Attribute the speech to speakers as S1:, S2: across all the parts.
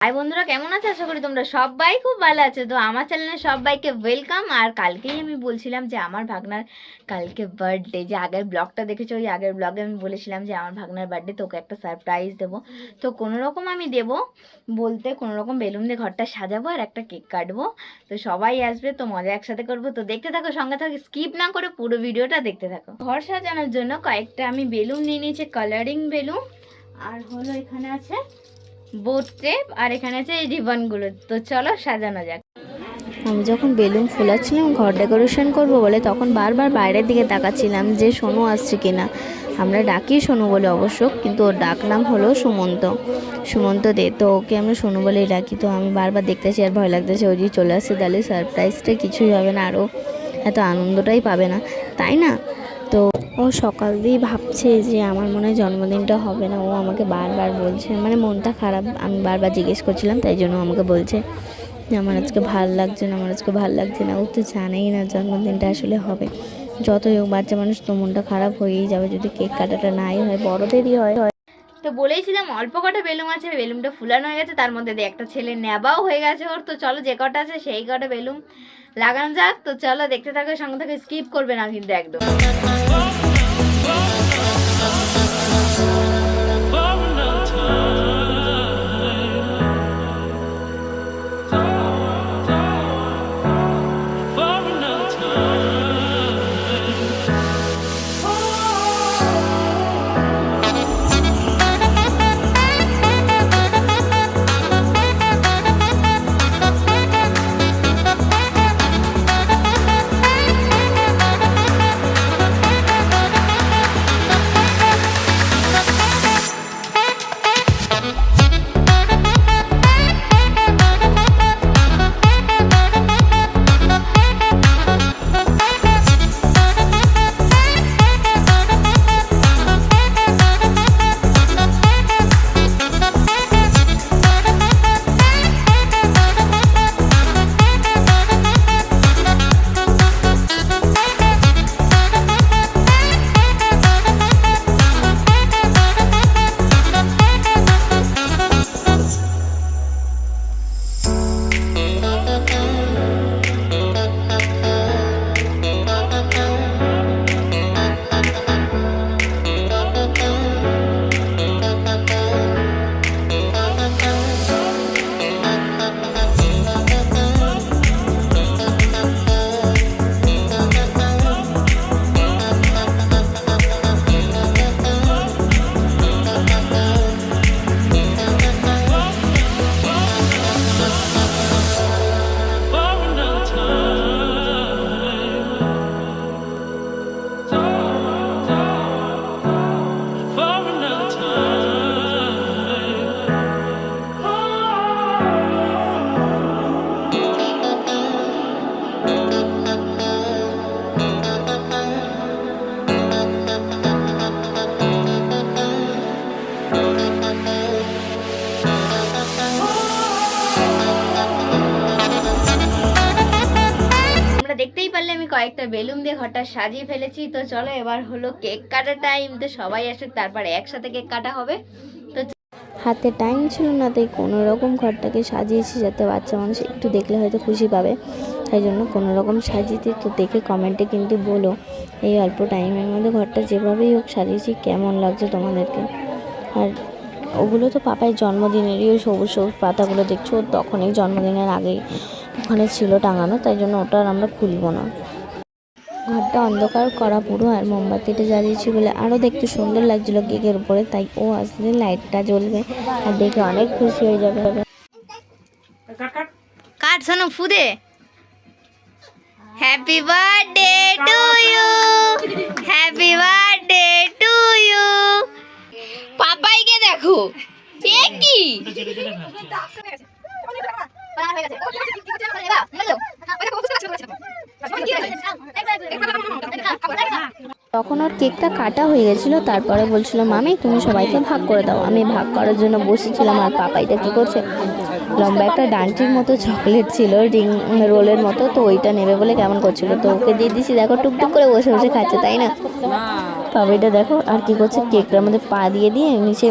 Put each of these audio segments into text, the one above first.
S1: High বন্ধুরা, কেমন আছে? আশা করি তোমরা সবাই খুব ভালো আছো। তো আমার চ্যানেলে সবাইকে ওয়েলকাম আর কালকেই আমি বলছিলাম যে আমার ভাগনার কালকে বার্থডে যে আগের ব্লগটা দেখেছ? ওই আগের ব্লগে আমি বলেছিলাম যে আমার ভাগনার বার্থডে তোকে একটা সারপ্রাইজ দেবো। তো কোনো রকম আমি দেবো বলতে কোনো রকম বেলুন দিয়ে ঘরটা সাজাবো আর একটা কেক কাটবো। তো সবাই আসবে, তো মজা একসাথে করব। তো দেখতে থাকো, সঙ্গে থাকো স্কিপ না করে পুরো ভিডিওটা দেখতে থাকো। ঘর সাজানোর জন্য কয়েকটা আমি বেলুন নিয়ে নিয়েছি কালারিং বেলুন। আর হলো এখানে আছে বোট টেপ আর এখানে আছে এই রিবনগুলো। তো চলো সাজানো যাক।
S2: আমি যখন বেলুন ফুলাচ্ছিলাম, ঘর ডেকোরেশন করব বলে তখন বারবার বাইরের দিকে তাকাচ্ছিলাম যে সোনু আসছে কিনা। আমরা ডাকি সোনু বলে অবশ্য, কিন্তু ওর ডাক নাম হলো সুমন্ত। সুমন্ত দে, তো ওকে আমরা সোনু বলেই ডাকি। তো আমি বারবার দেখতেছি আর ভয় লাগতেছে ও যদি চলে আসছে, তাহলে সারপ্রাইজটা কিছুই হবে না, আরও এত আনন্দটাই পাবে না। তাই না? তো ও সকাল দিয়েই ভাবছে যে আমার মনে হয় জন্মদিনটা হবে না। ও আমাকে বারবার বলছে। মানে মনটা খারাপ। আমি বারবার জিজ্ঞেস করছিলাম, তাই জন্য আমাকে বলছে আমার আজকে ভালো লাগছে না, আমার আজকে ভালো লাগছে না। ও তো জানেই না জন্মদিনটা আসলে হবে। যতই হোক, বাচ্চা মানুষ তো মনটা খারাপ হয়েই যাবে। যদি কেক কাটাটা নাই হয়, বড়দেরই হয়।
S1: তো বলেইছিলাম, অল্প কটা বেলুন আছে বেলুনটা ফুলানো হয়ে গেছে। তার মধ্যে দিয়ে একটা ছেলে নেবাও হয়ে গেছে ওর। তো চলো যে কটা আছে, সেই কটা বেলুম লাগানো যাক। তো চলো দেখতে থাকো, সঙ্গে থেকে, স্কিপ করবে না কিন্তু একদম। কয়েকটা বেলুন দিয়ে ঘরটা সাজিয়ে ফেলেছি। তো চলো এবার হলো কেক কাটার টাইম তো সবাই আসুক, তারপরে একসাথে কেক কাটা হবে। তো
S2: হাতে টাইম ছিল না, তাই কোনো রকম ঘরটাকে সাজিয়েছি যাতে বাচ্চা মানুষ একটু দেখলে হয়তো খুশি পাবে। তাই জন্য কোনো রকম সাজিয়েছি। তো দেখে কমেন্টে কিন্তু বলো, এই অল্প টাইমের মধ্যে ঘরটা যেভাবেই হোক সাজিয়েছি, কেমন লাগছে তোমাদেরকে? আর ওগুলো তো পাপায় জন্মদিনেরই ওই সবুজ সবুজ পাতাগুলো দেখছ, তখনই জন্মদিনের আগেই ওখানে ছিল টাঙানো, তাই জন্য ওটা আর আমরা খুলবো না। ঘরটা অন্ধকার করা পুরো আর মোমবাতিটা জ্বালিয়েছি বলে আরও দেখতে সুন্দর লাগছিল কেকের উপরে তাই ও আসলে লাইটটা জ্বলবে আর দেখে অনেক খুশি হয়ে যাবে।
S1: কাট শোনো ফুদে? Happy birthday to you happy birthday to you পাপাইকে দেখো কি?
S2: তখন ওর কেকটা কাটা হয়ে গেছিল তারপরে বলছিল মামি তুমি সবাইকে ভাগ করে দাও। আমি ভাগ করার জন্য বসেছিলাম আর পাপাইটা কী করছে? লম্বা একটা ডান্টির মতো চকলেট ছিল রিং রোলের মতো তো ওইটা নেবে বলে কেমন করছিল? তো ওকে দিয়ে দিছি দেখো টুকটুক করে বসে বসে খাচ্ছে তাই না? পাপাইটা দেখো আর কি করছে? কেকটার মধ্যে পা দিয়ে দিয়ে নিচে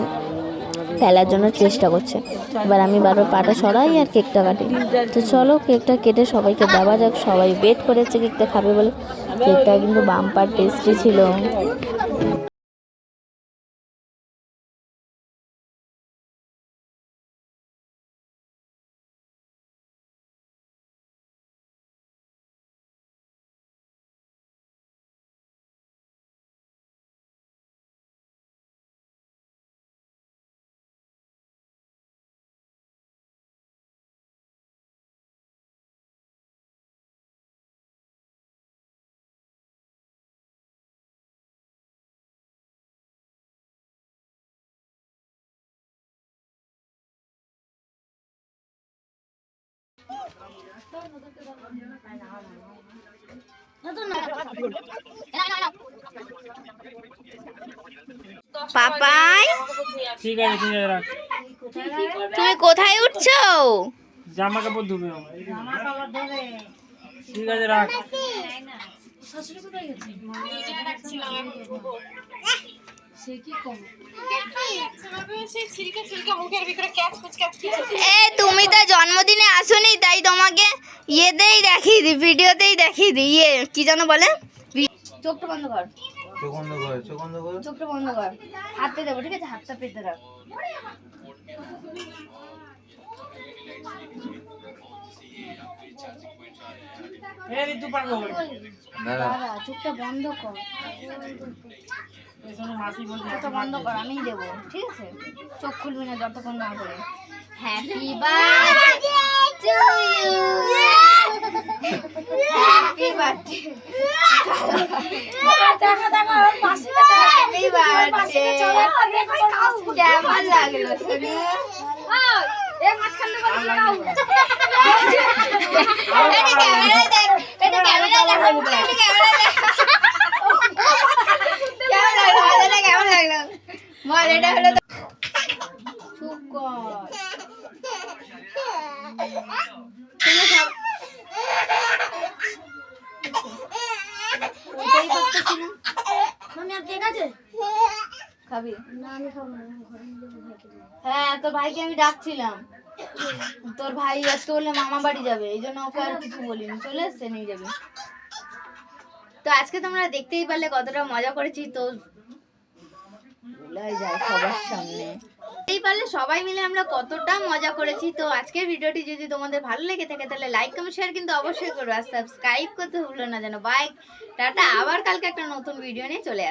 S1: ফেলার জন্য চেষ্টা করছে। এবার আমি বারবার পাটা সরাই আর কেকটা কাটি। তো চলো, কেকটা কেটে সবাইকে দেওয়া যাক। সবাই ওয়েট করেছে কেকটা খাবে বলে। কেকটা কিন্তু বাম্পার টেস্টি ছিল। পাপাই?
S3: ঠিক আছে ঠিক আছে রাখ।
S1: তুমি কোথায় উঠছো?
S3: জামা কাপড় ধুবে আমার। ঠিক আছে রাখ।
S1: এ তুমি তো জন্মদিনে আসোনি তাই তোমাকে ইয়েতেই দেখিয়ে দিই ভিডিওতেই দেখিয়ে দিই। ইয়ে কি যেন বলে? চোখটা বন্ধ কর।
S4: চোখ বন্ধ করে চোখ বন্ধ করে।
S1: চোখটা বন্ধ কর। হাত দেবো ঠিক আছে? হাতটা পেতে রাখ দাদা চোখটা বন্ধ কর। চোখটা বন্ধ কর আমিই দেবো ঠিক আছে? চোখ খুলবি না যতক্ষণ না করে। Happy birthday to you happy birthday happy birthday কেমন লাগল শুনে এটা ক্যামেরায় দেখ এটা ক্যামেরায় দেখ এটা ক্যামেরায় দেখ কেমন লাগল বাজারটা কেমন লাগল বল এটা হলো চুপ কর। হ্যাঁ তোর ভাইকে আমি ডাকছিলাম। তোর ভাই আজকে বললে মামা বাড়ি যাবে এই জন্য ওকে আর কিছু বলিনি। চলে এসছে নিয়ে যাবে। তো আজকে তোমরা দেখতেই পারলে কতটা মজা করেছি। তো এই পারলে সবাই মিলে আমরা কতটা মজা করেছি। তো আজকের ভিডিওটি যদি তোমাদের ভালো লেগে থাকে, তাহলে লাইক কমেন্ট শেয়ার কিন্তু অবশ্যই করো। আর সাবস্ক্রাইব করতে ভুলো না যেন। বাইক টাটা। আবার কালকে একটা নতুন ভিডিও নিয়ে চলে